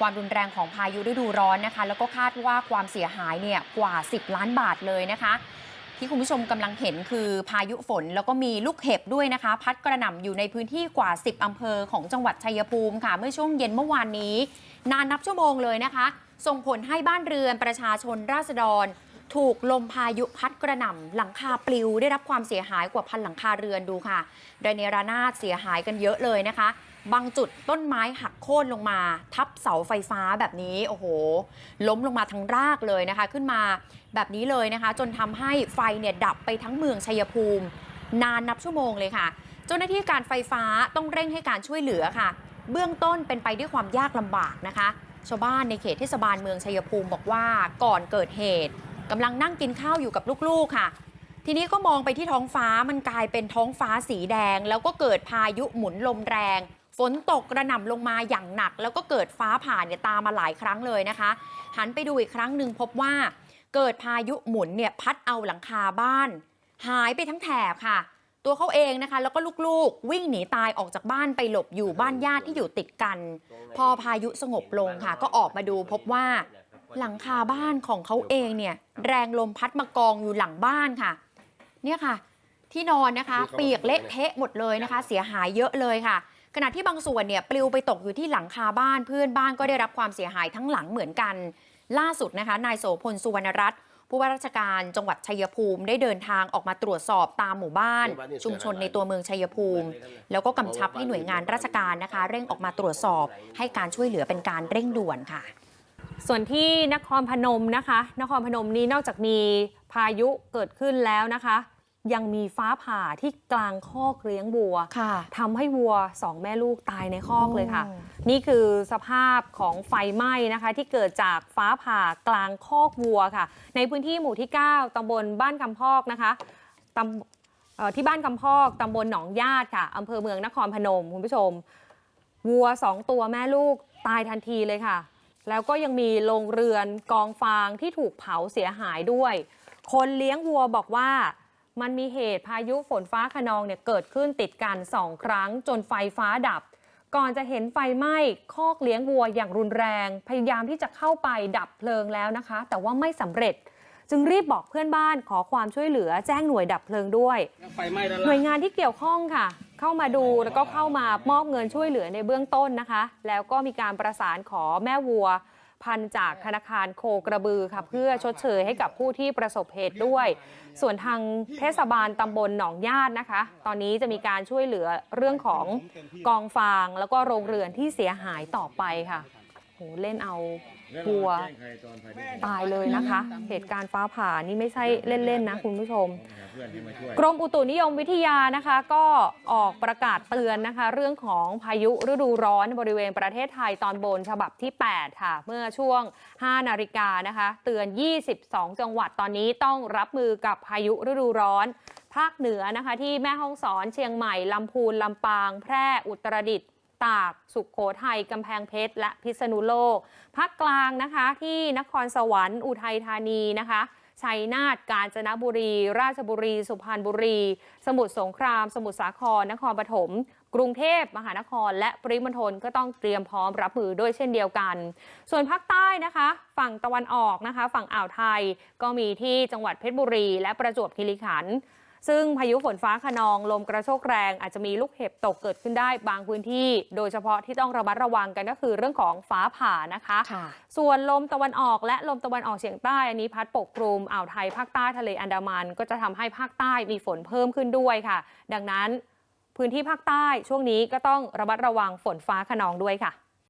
ความรุนแรงของพายุฤดูร้อนนะคะ แล้วก็คาดว่าความเสียหายเนี่ยกว่า 10 ล้านบาทเลยนะคะ ที่คุณผู้ชมกำลังเห็นคือพายุฝนแล้วก็มีลูกเห็บด้วยนะคะ พัดกระหน่ำอยู่ในพื้นที่กว่า 10อำเภอของจังหวัดชัยภูมิค่ะ เมื่อช่วงเย็นเมื่อวานนี้ นานนับชั่วโมงเลยนะคะ ส่งผลให้บ้านเรือนประชาชนราษฎร ถูกลมพายุพัดกระหน่ำหลังคาปลิวได้รับความเสียหายกว่าพันหลังคาเรือนดูค่ะโดยในระนาดเสียหายกันเยอะเลยนะคะ บางจุดต้นไม้หักโค่นลงมา ทับเสาไฟฟ้าแบบนี้โอ้โห ล้มลงมาทั้งรากเลยนะคะ ขึ้นมาแบบนี้เลยนะคะ จนทำให้ไฟเนี่ยดับไปทั้งเมืองชัยภูมิ นานนับชั่วโมงเลยค่ะ เจ้าหน้าที่การไฟฟ้าต้องเร่งให้การช่วยเหลือค่ะ เบื้องต้นเป็นไปด้วยความยากลำบากนะคะ ชาวบ้านในเขตเทศบาลเมืองชัยภูมิบอกว่าก่อนเกิดเหตุ กำลังนั่งกินข้าวอยู่กับลูกๆค่ะ ทีนี้ก็มองไปที่ท้องฟ้ามันกลายเป็นท้องฟ้าสีแดง แล้วก็เกิดพายุหมุนลมแรง ฝนตกกระหน่ำลงมาอย่างหนัก แล้วก็เกิดฟ้าผ่าเนี่ยตามมาหลายครั้งเลยนะคะ หันไปดูอีกครั้งหนึ่งพบว่า เกิดพายุหมุนเนี่ยพัดเอาหลังคาบ้าน หายไปทั้งแถบค่ะตัวเขาเองนะคะ แล้วก็ลูกๆ วิ่งหนีตายออกจากบ้านไปหลบอยู่บ้านญาติที่อยู่ติดกัน พอพายุสงบลงค่ะ ก็ออกมาดูพบว่า หลังคาบ้านของเขาเองเนี่ยแรงลมพัดมากองอยู่หลังบ้านค่ะ เนี่ยค่ะ ที่นอนนะคะ เปียกเละเทะหมดเลยนะคะ เสียหายเยอะเลยค่ะ ขณะที่บางส่วนเนี่ยปลิวไปตกอยู่ที่หลังคาบ้านเพื่อนบ้านก็ได้รับความเสียหายทั้งหลังเหมือนกัน ล่าสุดนะคะนายโสพลสุวรรณรัตน์ผู้ว่าราชการจังหวัดชัยภูมิได้เดินทางออกมาตรวจสอบตามหมู่บ้าน ชุมชนในตัวเมืองชัยภูมิ แล้วก็กำชับให้หน่วยงานราชการนะคะ เร่งออกมาตรวจสอบ ให้การช่วยเหลือเป็นการเร่งด่วนค่ะ ส่วนที่นครพนมนะคะ นครพนมนี้นอกจากมีพายุเกิดขึ้นแล้วนะคะ ยังมีฟ้าผ่าที่กลางคอกเลี้ยงวัวค่ะทำให้วัวสองแม่ลูกตายในคอกเลยค่ะโอ้นี่คือสภาพของไฟไหม้นะคะ ที่เกิดจากฟ้าผ่ากลางคอกวัวค่ะ ในพื้นที่หมู่ที่ 9ตำบลบ้านคำพอกนะคะตำเอ่อที่บ้านคำพอกตำบลหนองญาติค่ะอำเภอเมืองนครพนมคุณผู้ชมวัวสองตัวแม่ลูกตายทันทีเลยค่ะ แล้วก็ยังมีโรงเรือนกองฟางที่ถูกเผาเสียหายด้วย คนเลี้ยงวัวบอกว่ามันมีเหตุพายุฝนฟ้าขนองเนี่ยเกิดขึ้นติดกันสองครั้งจนไฟฟ้าดับ ก่อนจะเห็นไฟไหม้คอกเลี้ยงวัวอย่างรุนแรง พยายามที่จะเข้าไปดับเพลิงแล้วนะคะ แต่ว่าไม่สำเร็จ จึงรีบบอกเพื่อนบ้านขอความช่วยเหลือแจ้งหน่วยดับเพลิงด้วยไฟไหม้แล้วหน่วยงานที่เกี่ยวข้องค่ะ เข้ามาดูแล้วก็เข้ามามอบเงินช่วยเหลือในเบื้องต้นนะคะ แล้วก็มีการประสานขอแม่วัว พันจากธนาคารโคกระบือค่ะเพื่อชดเชยให้กับผู้ที่ประสบเหตุด้วย ส่วนทางเทศบาลตำบลหนองญาตินะคะ ตอนนี้จะมีการช่วยเหลือเรื่องของกองฟางแล้วก็โรงเรือนที่เสียหายต่อไปค่ะ หเล่นเอาวัวตายเลยนะคะ เหตุการณ์ฟ้าผ่านี่ไม่ใช่เล่นๆนะคุณผู้ชม กรมอุตุนิยมวิทยานะคะก็ออกประกาศเตือนนะคะ เรื่องของพายุฤดูร้อนบริเวณประเทศไทยตอนบนฉบับที่ 8 ค่ะ เมื่อช่วง 5 นาฬิกานะคะ เตือน 22 จังหวัดตอนนี้ต้องรับมือกับพายุฤดูร้อนภาคเหนือนะคะ ที่แม่ฮ่องสอนเชียงใหม่ลำพูนลำปาง แพร่อุตรดิตถ์ ตาก สุขโขทัยกำแพงเพชร และพิษณุโลก ภาคกลางนะคะที่นครสวรรค์อุทัยธานีนะคะชัยนาท กาญจนบุรี ราชบุรี สุพรรณบุรี สมุทรสงคราม สมุทรสาคร นครปฐม กรุงเทพมหานคร และปริมณฑลก็ต้องเตรียมพร้อมรับมือด้วยเช่นเดียวกัน ส่วนภาคใต้นะคะ ฝั่งตะวันออกนะคะ ฝั่งอ่าวไทยก็มีที่จังหวัดเพชรบุรี และประจวบคีรีขันธ์ ซึ่งพายุฝนฟ้าขนองลมกระโชกแรงอาจจะมีลูกเห็บตกเกิดขึ้นได้บางพื้นที่ โดยเฉพาะที่ต้องระมัดระวังกันก็คือเรื่องของฟ้าผ่านะคะค่ะส่วนลมตะวันออกและลมตะวันออกเฉียงใต้อันนี้พัดปกคลุมอ่าวไทยภาคใต้ทะเลอันดามัน ก็จะทำให้ภาคใต้มีฝนเพิ่มขึ้นด้วยค่ะ ดังนั้นพื้นที่ภาคใต้ช่วงนี้ก็ต้องระมัดระวังฝนฟ้าขนองด้วยค่ะ